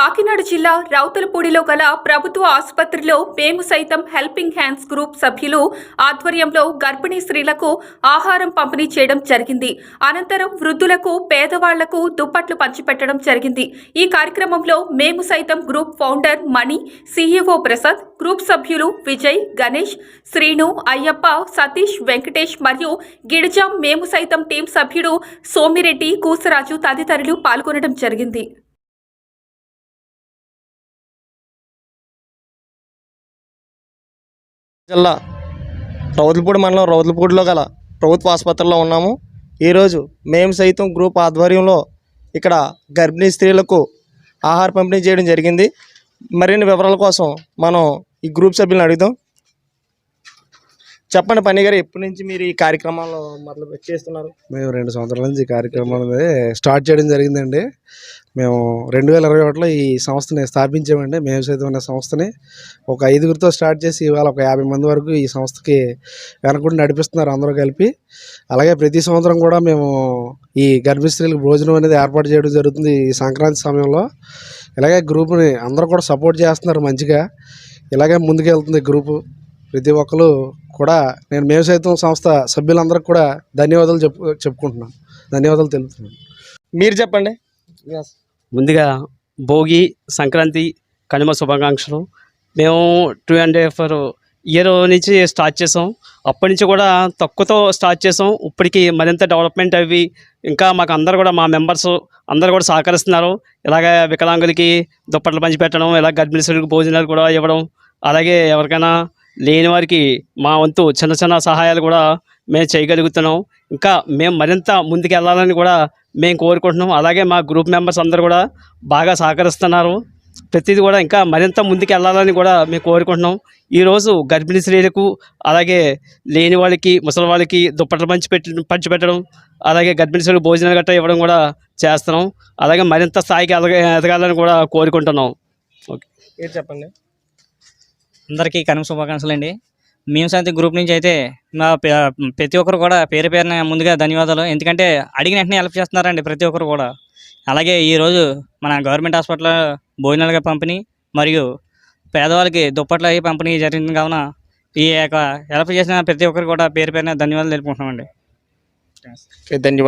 కాకినాడ జిల్లా రౌతులపూడిలో గల ప్రభుత్వ ఆసుపత్రిలో మేము సైతం హెల్పింగ్ హ్యాండ్స్ గ్రూప్ సభ్యులు ఆధ్వర్యంలో గర్భిణీ స్త్రీలకు ఆహారం పంపిణీ చేయడం జరిగింది. అనంతరం వృద్ధులకు పేదవాళ్ళకు దుప్పట్లు పంచిపెట్టడం జరిగింది. ఈ కార్యక్రమంలో మేము సైతం group founder Mani CEO Prasad group సభ్యులు విజయ్ గణేష్ శ్రీను అయ్యప్ప సతీష్ వెంకటేష్ మరియు గిడిజాం మేము సైతం టీం సభ్యుడు సోమిరెడ్డి కూసరాజు తదితరులు పాల్గొనడం జరిగింది. జిల్లా రౌతులపూడి మండలం రౌతులపూడిలో గల ప్రభుత్వ ఆసుపత్రిలో ఉన్నాము. ఈరోజు మేము సైతం గ్రూప్ ఆధ్వర్యంలో ఇక్కడ గర్భిణీ స్త్రీలకు ఆహార పంపిణీ చేయడం జరిగింది. మరిన్ని వివరాల కోసం మనం ఈ గ్రూప్ సభ్యులను అడుగుదాం. చెప్పండి పని గారు ఎప్పటి నుంచి మీరు ఈ కార్యక్రమాల్లో మొదలు చేస్తున్నారు? మేము రెండు సంవత్సరాల నుంచి ఈ కార్యక్రమం అనేది స్టార్ట్ చేయడం జరిగిందండి. మేము రెండు వేల ఇరవై ఒకటిలో ఈ సంస్థని స్థాపించామండి. మేము సైతం ఉన్న సంస్థని ఒక ఐదుగురితో స్టార్ట్ చేసి ఇవాళ ఒక యాభై మంది వరకు ఈ సంస్థకి వెనకుండా నడిపిస్తున్నారు అందరూ కలిపి. అలాగే ప్రతి సంవత్సరం కూడా మేము ఈ గర్భిణీ భోజనం అనేది ఏర్పాటు చేయడం జరుగుతుంది ఈ సంక్రాంతి సమయంలో. ఇలాగే గ్రూప్ని అందరూ కూడా సపోర్ట్ చేస్తున్నారు మంచిగా. ఇలాగే ముందుకెళ్తుంది గ్రూపు. ప్రతి ఒక్కరు కూడా నేను మేము సైతం సంస్థ సభ్యులందరికీ కూడా ధన్యవాదాలు చెప్పు చెప్పుకుంటున్నాను ధన్యవాదాలు తెలుపుతున్నాను మీరు చెప్పండి. ముందుగా భోగి సంక్రాంతి కనుమ శుభాకాంక్షలు. మేము టూ అండ్ ఫర్ ఇయర్ నుంచి స్టార్ట్ చేసాం. అప్పటి నుంచి కూడా తక్కువతో స్టార్ట్ చేసాం. ఇప్పటికి మరింత డెవలప్మెంట్ అవి ఇంకా మాకు అందరు కూడా మా మెంబర్స్ అందరు కూడా సహకరిస్తున్నారు. ఇలాగ వికలాంగులకి దుప్పట్లు పంచిపెట్టడం ఇలా గర్భిణీ స్త్రీలకు భోజనాలు కూడా ఇవ్వడం అలాగే ఎవరికైనా లేని వారికి మా వంతు చిన్న చిన్న సహాయాలు కూడా మేము చేయగలుగుతున్నాం. ఇంకా మేము మరింత ముందుకు వెళ్ళాలని కూడా మేము కోరుకుంటున్నాం. అలాగే మా గ్రూప్ మెంబర్స్ అందరూ కూడా బాగా సహకరిస్తున్నారు. ప్రతిదీ కూడా ఇంకా మరింత ముందుకు వెళ్ళాలని కూడా మేము కోరుకుంటున్నాం. ఈరోజు గర్భిణీ స్త్రీలకు అలాగే లేని వాళ్ళకి ముసలి వాళ్ళకి దుప్పట్లు పంచి పెట్టి పంచిపెట్టడం అలాగే గర్భిణీ స్త్రీలకు భోజనాలు గట్రా ఇవ్వడం కూడా చేస్తున్నాం. అలాగే మరింత స్థాయికి ఎదగ ఎదగాలని కూడా కోరుకుంటున్నాం. ఓకే. చెప్పండి. అందరికీ కనుమ శుభాకాంక్షలు అండి. మేము శాంతి గ్రూప్ నుంచి అయితే మా పే- ప్రతి ఒక్కరు కూడా పేరు పేరున ముందుగా ధన్యవాదాలు. ఎందుకంటే అడిగిన వెంటనే హెల్ప్ చేస్తున్నారండి ప్రతి ఒక్కరు కూడా. అలాగే ఈరోజు మన గవర్నమెంట్ హాస్పిటల్ భోజనాలుగా పంపిణీ మరియు పేదవాళ్ళకి దుప్పట్లు అవి పంపిణీ జరిగింది కావున ఈ యొక్క హెల్ప్ చేసిన ప్రతి ఒక్కరు కూడా పేరు పేరున ధన్యవాదాలు తెలుపుకుంటున్నామండి. ధన్యవాదాలు.